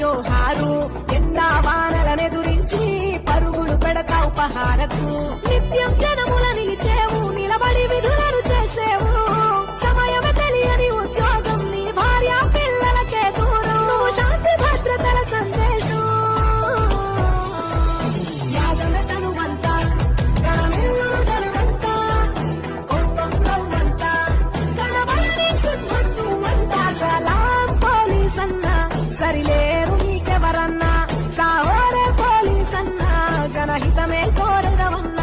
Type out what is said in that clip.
జోహారు ఎండా వానలనెదురించి పరుగులు పెడతావు ఉపహారకు నిత్యం జన ఘోరంగా ఉన్నా.